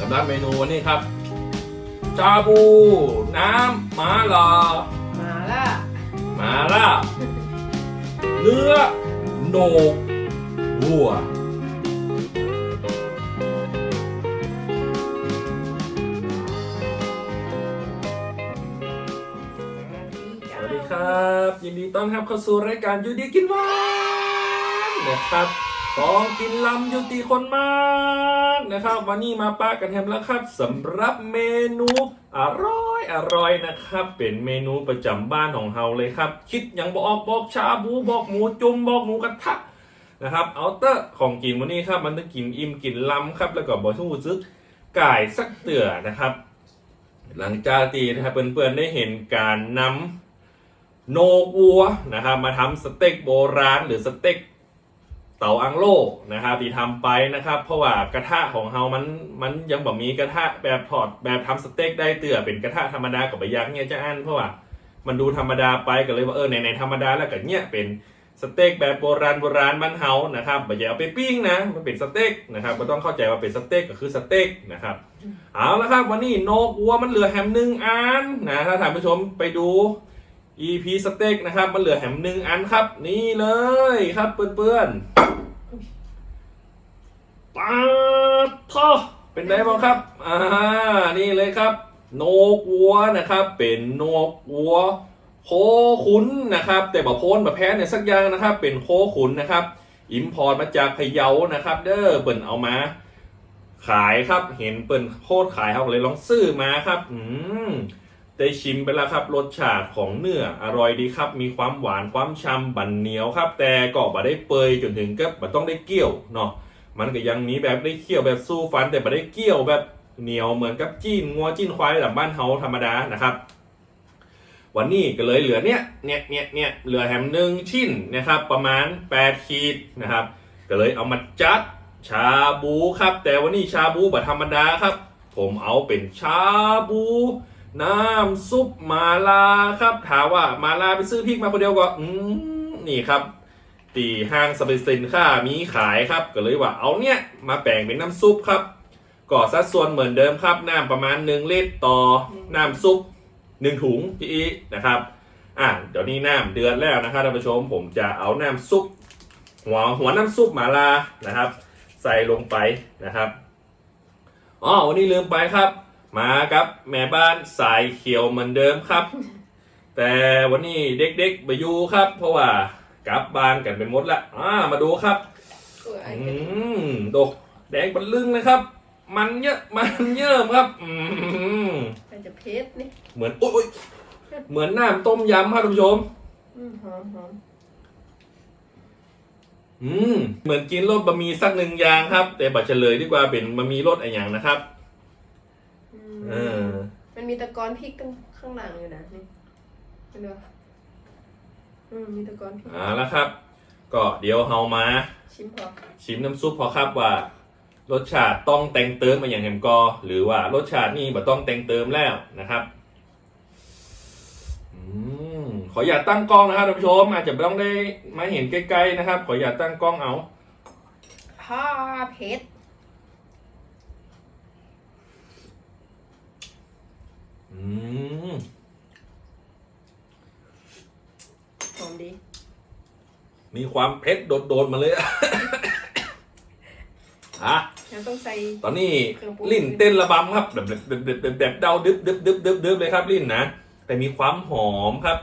สำหรับเมนูวันนี้ครับ ชาบู น้ำมาลามาล่ะมาล่าเนื้อโหนกวัว สวัสดีครับ ยินดีต้อนรับเข้าสู่รายการอยู่ดีกินหวานนะครับ ของกินลำอยู่ตีคนมากนะครับ วันนี้มาป้ากันแฮมแล้วครับสำหรับเมนูอร่อยอร่อยนะครับ เป็นเมนูประจำบ้านของเฮาเลยครับ คิดอย่างบอกบอกชาบูบอกหมูจุ่มบอกหมูกระทะนะครับเอาเตอร์ของกินวันนี้ครับมันต้องกินอิ่มกินล้ำครับ แล้วก็บอกทุ่งซึกไก่สักเตื่อนะครับ หลังจากที่นะครับเพื่อนๆได้เห็นการนำโนวัวนะครับมาทำสเต็กโบราณหรือสเต็ก เต่าอังโลนะครับที่ทำไปนะครับ เพราะว่ากระทะของเฮามันมันยังแบบมีกระทะแบบถอดแบบทำสเต็กได้เตื่อเป็นกระทะธรรมดากับใบยักษ์เนี่ยจะอันเพราะว่ามันดูธรรมดาไปก็เลยว่าเออในในธรรมดาแล้วก็เนี่ยเป็นสเต็กแบบโบราณโบราณบ้านเฮานะครับไม่ใช่เอาไปปิ้งนะ มันเป็นสเต็กนะครับก็ต้องเข้าใจว่าเป็นสเต็กก็คือสเต็กนะครับ เอาละครับวันนี้นกวัวมันเหลือแฮมหนึ่งอันนะถ้าท่านผู้ชมไปดู EP สเต็กนะครับ มันเหลือแฮมหนึ่งอันครับ นี่เลยครับเพื่อนๆปาท่อเป็นไงบ้างครับ อ่า นี่เลยครับ โนกวัวนะครับ เป็นโนกวัว โคขุนนะครับ แต่บะโพนบะแพ้เนี่ยสักอย่างนะครับ เป็นโคขุนนะครับ อิมพอร์ตมาจากพะเยานะครับ เด้อเปิ่นเอามา ขายครับ เห็นเปิ่นโคตรขายเขาเลยลองซื้อมาครับ อืม ได้ชิมไปแล้วครับ รสชาติของเนื้ออร่อยดีครับ มีความหวานความฉ่ำบันเหนียวครับ แต่ก็บ่ได้เปยจนถึงกับบ่ต้องได้เกี่ยวเนาะมันก็ยังมีแบบได้เคี่ยวแบบสู้ฟัน แต่บ่ได้เกี่ยวแบบเหนียวเหมือนกับจีนงัวจีนควายแบบบ้านเฮาธรรมดานะครับ วันนี้ก็เลยเหลือเนี่ยเนี่ยเนี่ยเนี่ยเหลือแฮมหนึ่งชิ้นนะครับ ประมาณ 8 ขีดนะครับ ก็เลยเอามาจัดชาบูครับ แต่วันนี้ชาบูแบบธรรมดาครับ ผมเอาเป็นชาบู น้ำซุปมาลาครับ ถามว่ามาลาไปซื้อพริกมาคนเดียวก็อืมนี่ครับตีห้างสรรพสินค้ามีขายครับ ก็เลยว่าเอาเนี่ยมาแบ่งเป็นน้ำซุปครับก็สัดส่วนเหมือนเดิมครับ น้ำประมาณ 1 ลิตรต่อน้ำซุป 1 ถุงพี่อีนะครับ อะเดี๋ยวนี้น้ำเดือดแล้วนะครับท่านผู้ชมผมจะเอาน้ำซุป หัวหัวน้ำซุปหมาลานะครับ ใส่ลงไปนะครับอ๋อวันนี้ลืมไปครับ มากับ แม่บ้านสายเขียวเหมือนเดิมครับ แต่วันนี้เด็กๆไปอยู่ครับ เพราะว่ากลับบ้านกันเป็นหมดละอ่ามาดูครับสวยอืมดกแดงบันลึงเลยครับ มันเยอะมันเยิ่มครับ อืมมันจะเพชรนี่เหมือนโอยเหมือนน้ำต้มยำครับท่านผู้ชมอืมหอมหอมอืมเหมือนกินรสบะหมี่สักหนึ่งอย่างครับ แต่บัตเฉลยดีกว่าเป็นบะหมี่รสอะไรอย่างนะครับอื เอมอมันมีตะกอนพริกข้างหลังอยู่นะนี่เห็นไหมอืมมีตะกอนพริกเอาละครับ ก็เดี๋ยวเฮามา ชิมพอชิมน้ำซุปพอครับว่า รสชาติต้องแต่งเติมมาอย่างแฮมกอ หรือว่ารสชาตินี่บ่ต้องแต่งเติมแล้วนะครับอืมขออย่าตตั้งกล้องนะครับท่านผู้ชม อาจจะไม่ต้องได้มาเห็นใกล้ๆนะครับ ขออย่าตตั้งกล้องเอาฮ่าเพชร มหอมดี มีความเผ็ดโดดๆมาเลยอะแล้วต้องใส่ ตอนนี้เครื่องปรุง ลิ้นเต้นระบำครับแบบแบบแบบแบบแบบแบบเดาดึบดึบดึบดึบดึบเลยครับลิ้นนะแต่มีความหอมครับ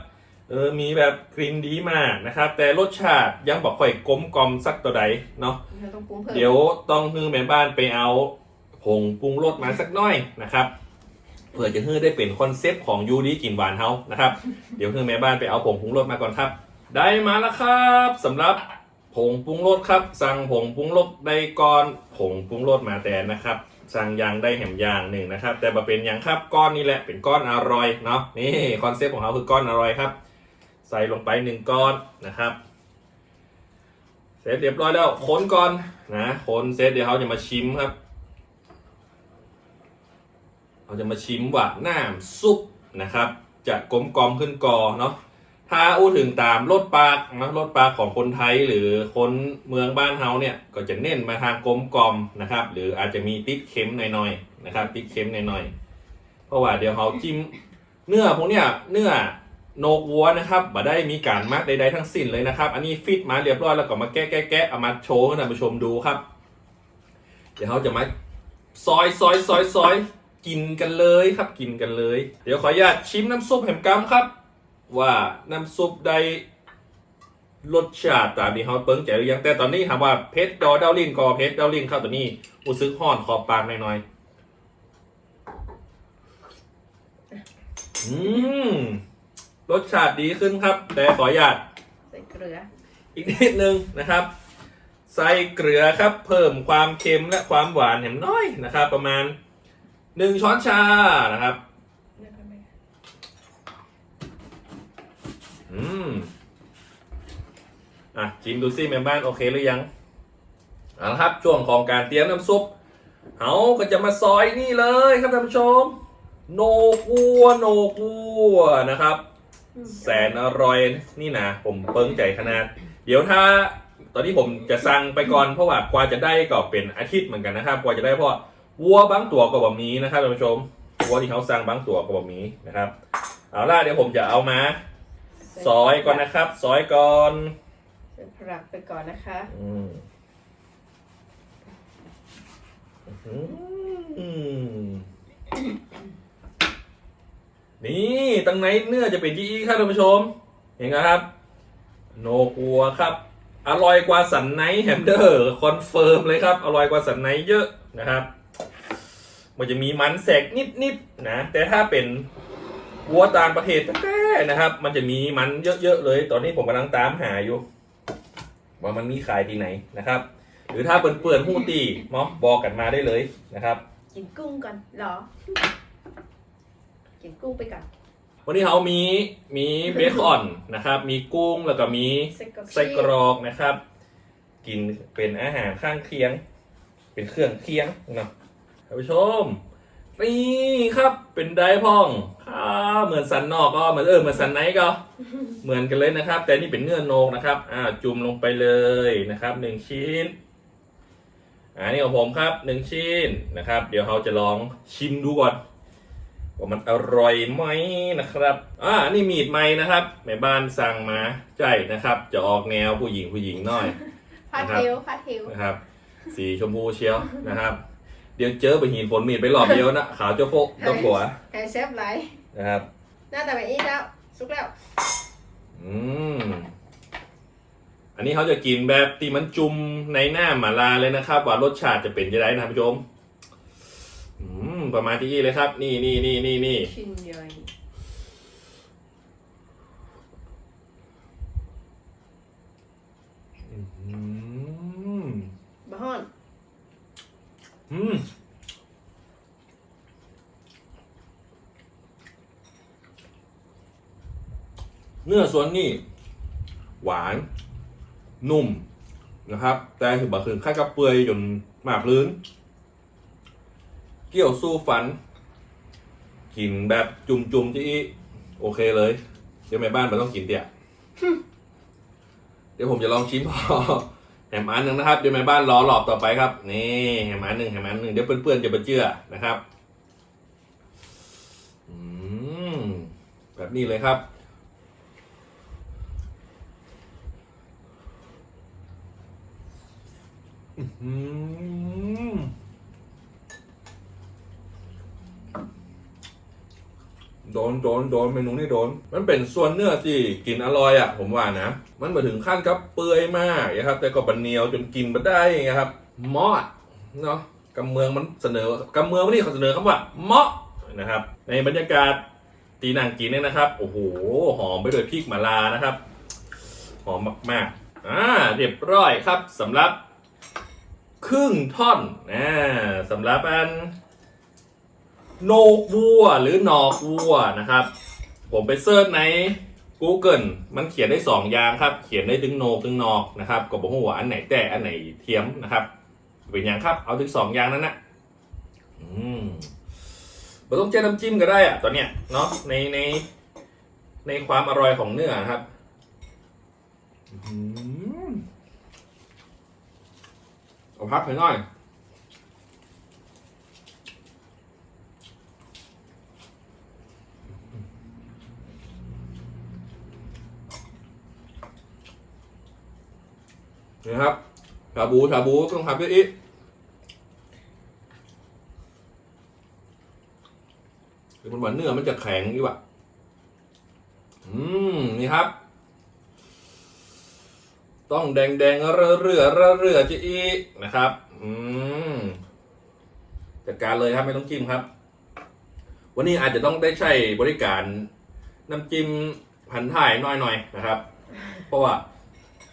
เออมีแบบกลิ่นดีมากนะครับ แต่รสชาติยังบอกค่อยกลมกลอมสักตัวใดเนาะเราต้องปรุงเพิ่มเดี๋ยวต้องฮือแม่บ้านไปเอาผงปรุงรสมาสักหน้อยนะครับเพื่อจะฮือได้เป็นคอนเซปต์ของยูดีกลิ่นหวานเฮานะครับ เดี๋ยวเฮือแม่บ้านไปเอาผงปรุงรสมาก่อนครับ ได้มาแล้วครับสำหรับผงปรุงรสครับ สั่งผงปรุงรสได้ก่อนผงปรุงรสมาแต่นะครับ สั่งยางได้แหมยางหนึ่งนะครับ แต่มาเป็นยางครับก้อนนี้แหละเป็นก้อนอร่อยเนาะนี่คอนเซปต์ของเขาคือก้อนอร่อยครับ ใส่ลงไปหนึ่งก้อนนะครับ เสร็จเรียบร้อยแล้วคนก่อนนะคนเสร็จเดี๋ยวเขาจะมาชิมครับ เราจะมาชิมว่าน้ำซุปนะครับ จะกลมกลอมขึ้นกอเนาะถ้าอู้ถึงตามรถปลากนะรถปลากของคนไทยหรือคนเมืองบ้านเฮาเนี่ยก็จะเน้นมาทางกลมกลอมนะครับ หรืออาจจะมีติดเค็มหน่อยๆนะครับ ติดเค็มหน่อยๆเพราะว่าเดี๋ยวเขาจิ้มเนื้อพวกเนี้ยเนื้อโนกวัวนะครับบ่ได้มีการมักใดๆทั้งสิ้นเลยนะครับ อันนี้ฟิตมาเรียบร้อยแล้วก็มาแกะแกะแกะเอามาโชว์ให้ท่านผู้ชมดูครับ เดี๋ยวเขาจะมาซอยซอยซอยซอย กินกันเลยครับกินกันเลย เดี๋ยวขออนุญาตชิมน้ำซุปแหมกำครับ ว่าน้ำซุปได้รสชาติตามที่เขาเปิ้งใจหรือยังแต่ตอนนี้ถามว่าเพชรดอเดาลินกอเพชรดาลินเข้าตัวนี้รู้สึกห่อนขอบปากหน่อยๆอืมรสชาติดีขึ้นครับ แต่ขออนุญาตใส่เกลือ อีกนิดนึงนะครับ ใส่เกลือครับ เพิ่มความเค็มและความหวานแหมน้อยนะครับ ประมาณ หนึ่งช้อนชานะครับแล้วก็ไม่อืม อะชิมดูซิแม่บ้านโอเคหรือยังเอาละครับช่วงของการเตรียมน้ำซุปเขาก็จะมาซอยนี่เลยครับท่านผู้ชม โนกัวโนกัวนะครับอืมแสนอร่อยนี่นะผมเปิ้งใจขนาด เดี๋ยวถ้า ตอนนี้ผมจะสั่งไปก่อนเพราะว่ากว่าจะได้ก็เป็นอาทิตย์เหมือนกันนะครับ กว่าจะได้เพราะ วัวบางตัวก็แบบนี้นะครับท่านผู้ชมวัวที่เขาสั่งบางตัวก็แบบนี้นะครับเอาล่ะเดี๋ยวผมจะเอามาซอยก่อนนะครับ ซอยก่อนใส่ผักไปก่อนนะคะอืมอืมนี่ตั้งไหนเนื้อจะเป็นยี่ครับท่านผู้ชม เห็นไหมครับ โนกัวครับ อร่อยกว่าสันไนแฮมเดอร์คอนเฟิร์มเลยครับ อร่อยกว่าสันไนเยอะนะครับ มันจะมีมันแสกนิดๆนะ แต่ถ้าเป็นวัวต่างประเทศแท้ๆนะครับ มันจะมีมันเยอะๆเลย ตอนนี้ผมกำลังตามหาอยู่ ว่ามันมีขายที่ไหนนะครับ หรือถ้าเปื่อนๆหู้ตีมอบอกกันมาได้เลยนะครับ กินกุ้งก่อนเหรอ กินกุ้งไปก่อน วันนี้เขามีมีเบคอนนะครับ มีกุ้งแล้วก็มีไส้กรอกไส้กรอกนะครับ กินเป็นอาหารข้างเคียง เป็นเครื่องเคียงเนาะ ท่านผู้ชม นี่ครับเป็นไดพ่องข้าเหมือนสันนอกก็เหมือนเออเหมือนสันไหนก็ เหมือนกันเลยนะครับ แต่นี่เป็นเนื้อโนกนะครับอ่าจุ่มลงไปเลยนะครับหนึ่งชิ้นอ่านี่ของผมครับหนึ่งชิ้นนะครับ เดี๋ยวเราจะลองชิมดูก่อนว่ามันอร่อยไหมนะครับ อ่า นี่มีดไหมนะครับแม่บ้านสั่งมาใจนะครับ จะออกแนวผู้หญิงผู้หญิงหน่อย พาเทลพาเทลนะครับ สีชมพูเชียวนะครับ เดี๋ยวเจอไปหินฝนมีดไปหลอบเดียวนะขาวเจ้าโฟกเจ้าหัวไก่เชฟไรนะครับ หน้าตาแบบนี้แล้วสุกแล้ว อืม อันนี้เขาจะกินแบบที่มันจุ่มในหน้าหมาลาเลยนะครับ ว่ารสชาติจะเป็นยังไงนะครับผู้ชม อืม ประมาณที่นี่เลยครับ นี่นี่นี่นี่นี่ชิ้นใหญ่ อืม บะฮอน อืมเนื้อส่วนนี้ หวาน นุ่มนะครับ แต่ถือบ่าคืนค่ายกับเปื่อยจนหมากลื้น เกี่ยวสู้ฟันกินแบบจุ่มๆที่โอเคเลยเดี๋ยวแม่บ้านมันต้องกินเตี่ยเดี๋ยวผมจะลองชิมพอ แหมอันหนึ่งนะครับเดี๋ยวแม่บ้านรอหลอบต่อไปครับ นี่แหมอันหนึ่งแหมอันหนึ่งเดี๋ยวเพื่อนๆจะมาเชื่อนะครับแบบนี้เลยครับอืมหือโดนโดนโดนเมนูนี่โดน มันเป็นส่วนเนื้อที่กินอร่อยอะ ผมว่านะ มันมาถึงขั้นกับเปื่อยมากนะครับ แต่ก็บันเนียวจนกินมาได้นะครับมอดเนาะกำเมืองมันเสนอกำเมืองวันนี้เขาเสนอคำว่าเมาะนะครับ ในบรรยากาศตีนางกินเนี่ยนะครับ โอ้โหหอมไปด้วยพริกมะลานะครับ หอมมากๆอ่าเรียบร้อยครับสำหรับ ครึ่งท่อนนะสำหรับอัน โนกวัวหรือหนอกวัวนะครับ ผมไปเซิร์ชใน Google มันเขียนได้สองอย่างครับ เขียนได้ถึงโนกถึงนอกนะครับก็บอกว่าอันไหนแต่อันไหนเทียมนะครับ เป็นอย่างครับ เอาถึงสองอย่างนั้นนะอืมเราต้องเจน้ำจิ้มก็ได้อะตอนเนี้ยเนาะในในในความอร่อยของเนื้อครับอื้อหือเอาพักไปหน่อย นี่ครับชาบูชาบูต้องทำด้วยอีกคือมันหวานเนื้อมันจะแข็งดีว่ะอืมนี่ครับ ต้องแดงแดงเรื่อเรื่อเรื่อเรื่อจะอีกนะครับ อืมจัดการเลยครับไม่ต้องจิ้มครับ วันนี้อาจจะต้องได้ใช้บริการน้ำจิ้มพันถ่ายหน่อยๆนะครับ เพราะว่า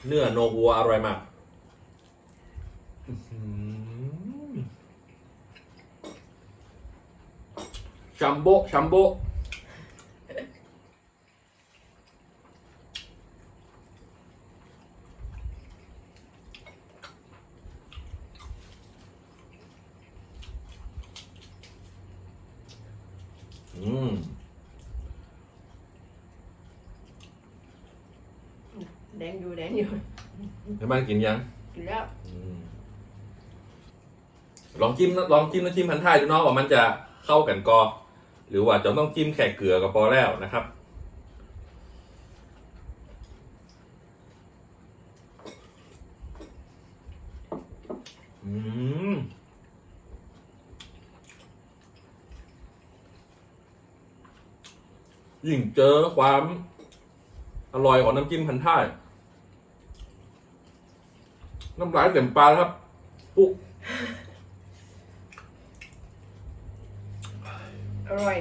เนื้อโนวัวอร่อยมากชัมโบชัมโบะอืม แดงอยู่แดงอยู่ให้บ้านกินยังกินแล้วอืมลองจิ้มนะลองจิ้มน้ำจิ้มพันท้ายดูเนาะว่ามันจะเข้ากันกอ หรือว่าจะต้องจิ้มแค่เกลือก็พอแล้วนะครับ อืมยิ่งเจอความอร่อยของน้ำจิ้มพันท้าย น้ำลายเต็มปากครับปุ๊อร่อย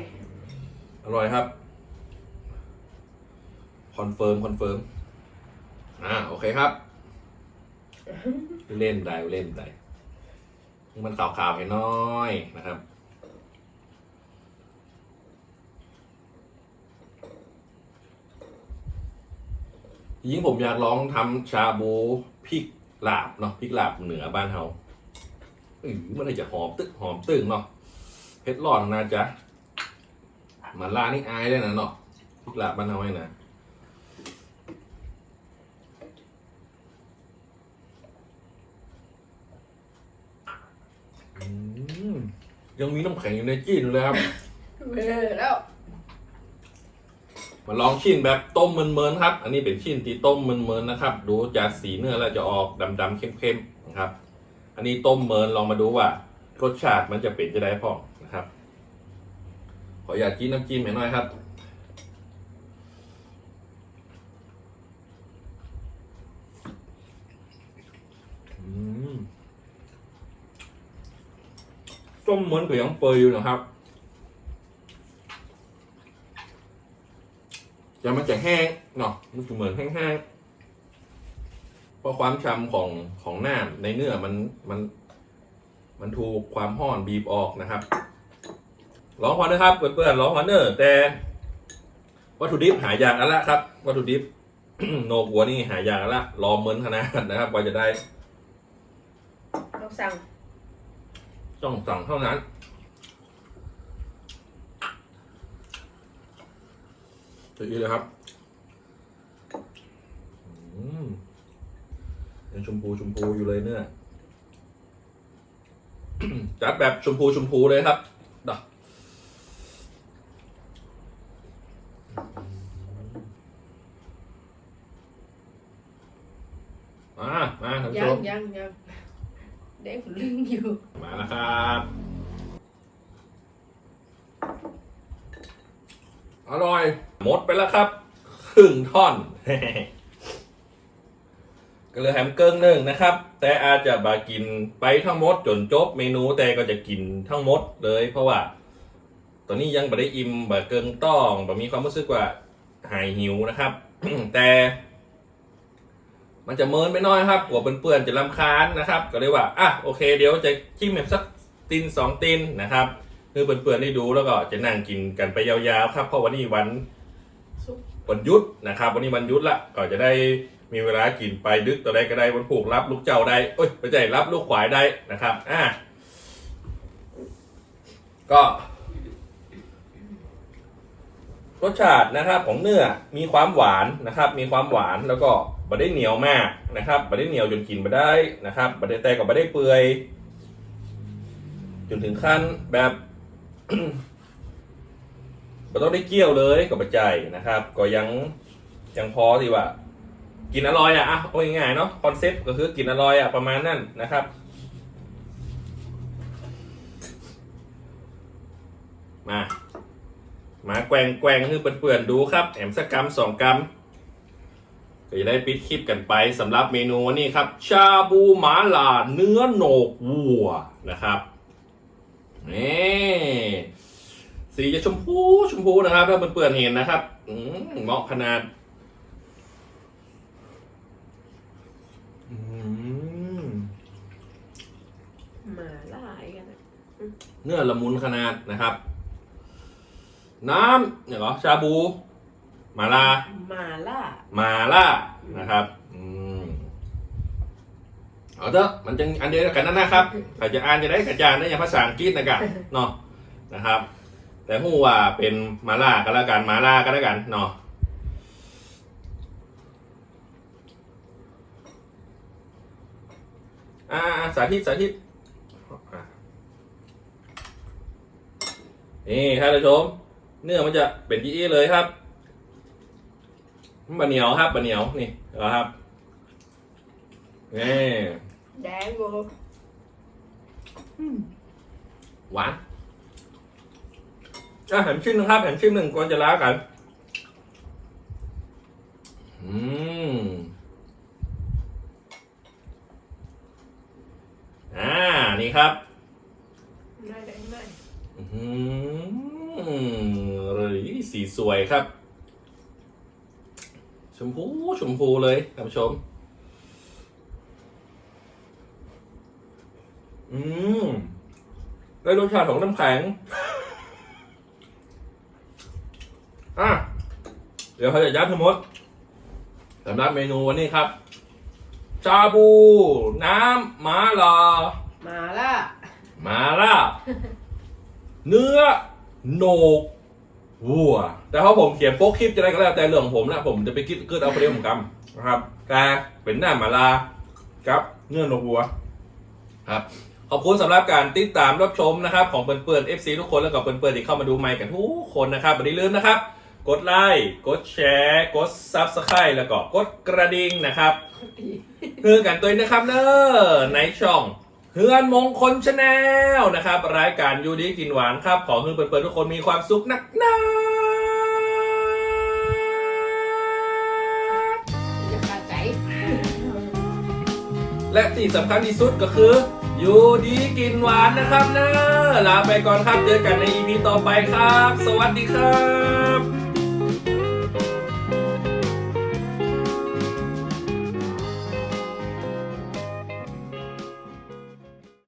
อร่อยครับ คอนเฟิร์ม คอนเฟิร์ม อ่า โอเคครับ เล่นได้เล่นได้มันขาวๆให้น้อยนะครับ ยิ่งผมอยากลองทำชาบูพริก ลาบเนาะพริกลาบเหนือบ้านเฮาอือมันเลยจะหอมตึกหอมตึงเนาะเผ็ดร้อนนะจ๊ะมาล่านี่อายเลยนะเนาะพริกลาบบ้านเฮาไว้นะยังมีน้ำแข็งอยู่ในจีนอยู่เลยครับเออแล้ว มาลองชิ้นแบบต้มเหมินๆครับ อันนี้เป็นชิ้นที่ต้มเหมินๆนะครับ ดูจากสีเนื้อแล้วจะออกดำๆเข้มๆนะครับ อันนี้ต้มเหมินลองมาดูว่ารสชาติมันจะเป็นจะได้พอนะครับ ขออยากกินน้ำจิ้มหน่อยครับอืมต้มเหมือนกับยังเปยอยู่นะครับ จะมันจะแห้งเนาะมันจะเหมือนแห้งๆเพราะความช้ำของของน้ำในเนื้อมันมัน มันถูกความห้อนบีบออกนะครับร้องพอนะครับเพื่อนๆร้องพอเนอร์แต่ วัตถุดิบหายากแล้วละครับ วัตถุดิบโนกัวนี่หายากแล้วละรอเหมือนขนาดนะครับกว่าจะได้ ต้องสั่ง ต้องสั่งเท่านั้น จะอีเลยครับอืมยังชมพูชมพูอยู่เลยเนี่ยจัดแบบชมพูชมพูเลยครับดอกมามาท่านผู้ยัชงมยังยังแดงลึงอยู่ มาแล้วครับอร่อย หมดไปแล้วครับ ครึ่งท่อน ก็เหลยแฮมเกิงหนึ่งนะครับ แต่อาจจะบากินไปทั้งหมดจนจบเมนูแต่ก็จะกินทั้งหมดเลย เพราะว่า ตอนนี้ยังไม่ได้อิ่มบาเกิงต้องบามีความรู้สึกว่าหายหิวนะครับ แต่มันจะเมินไปน้อยครับกลัวเปื่อนๆจะลำคาญนะครับ ก็เลยว่าอะโอเค เดี๋ยวจะจิ้มแบบสักตินสองตินนะครับคือเปื่อนๆได้ดูแล้วก็จะนั่งกินกันไปยาวๆครับ เพราะวันนี้วัน วันยุดนะครับ วันนี้วันยุดละก็จะได้มีเวลากินไปดึกต่อได้ก็ได้วันผูกรับลูกเจ้าได้เอ้ยไม่ใช่รับลูกขวายได้นะครับอะก็ รสชาตินะครับของเนื้อมีความหวานนะครับ มีความหวานแล้วก็ไม่ได้เหนียวมากนะครับไม่ได้เหนียวจนกินไม่ได้นะครับไม่ได้แต่ก็ไม่ได้เปื่อยจนถึงขั้นแบบ ไม่ต้องได้เกี่ยวเลยกับปัจจัยนะครับ ก็ยังยังพอที่ว่า กินอร่อยอะอะเอาง่ายๆเนาะคอนเซ็ปต์ก็คือกินอร่อยอะประมาณนั้นนะครับมามาแกว่งแกว่งให้เปื่อนๆดูครับแอมสักกรัมสองกรัมก็จะได้ปิดคลิปกันไปสำหรับเมนูวันนี้ครับ ชาบูหมาล่าเนื้อโหนกวัวนะครับนี่ สีจะชมพูชมพูนะครับ ถ้าเปื่อนๆเห็นนะครับอืมเหมาะขนาดอืมหมาล่าอีกกันนะเนื้อละมุนขนาดนะครับ น้ำเนี่ยเหรอชาบูหมาลาหมาล่ามาล่านะครับอืมเอาเถอะมันจะอันเดียวกันนั่นนะครับใครจะอ่านจะได้กระจายได้อย่างภาษาอังกฤษนะครับเนาะนะครับ แต่หูว่าเป็นมาล่าก็แล้วกันมาล่าก็แล้วกันเนาะอ่าสาธิตสาธิตอะนี่ท่านผู้ชม เนื้อมันจะเป็นยี่ๆเลยครับบะเหนียวครับบะเหนียวนี่เหรอครับนี่แดงโกหวาน อะแถมชิ้นหนึงครับแถมชิ้นหนึ่งก่อนจะล้ากัน อืมอ่า นี่ครับได้ได้ได้อืมเลยสีสวยครับ ชมพูชมพูเลยท่านผู้ชม อืมได้รสชาติของน้ำแข็ง อะเดี๋ยวเขาจะยัดทั้งหมดสำหรับเมนูวันนี้ครับ ชาบู น้ำหมาลาหมาล่ามาล่าเนื้อโหนกวัว แต่พอผมเขียนโป๊กคลิปจะได้ก็แล้วแต่เรื่องของผมนะผมจะไปคิดเกิดเอาประเด็นผมกำนะครับกาเป็นหน้าหมาลากับ เนื้อโหนกวัว ครับขอบคุณสำหรับการติดตามรับชมนะครับ ของเปิดๆ FC ทุกคนแล้วก็เปิดๆที่เข้ามาดูใหม่กันทุกคนนะครับอย่าลืมนะครับ กดไลค์กดแชร์ กด Subscribe แล้วก็กดกระดิ่งนะครับดีเพื่อกันตัวเองนะครับเนอในช่องเฮือนมงคลชาแนลนะครับ รายการยูดีกินหวานครับ ขอให้เปิดๆทุกคนมีความสุขนักหนาอย่าขาดใจและที่สำคัญที่สุดก็คือยูดีกินหวานนะครับเนอะลาไปก่อนครับเจอกันใน EP ต่อไปครับ สวัสดีครับ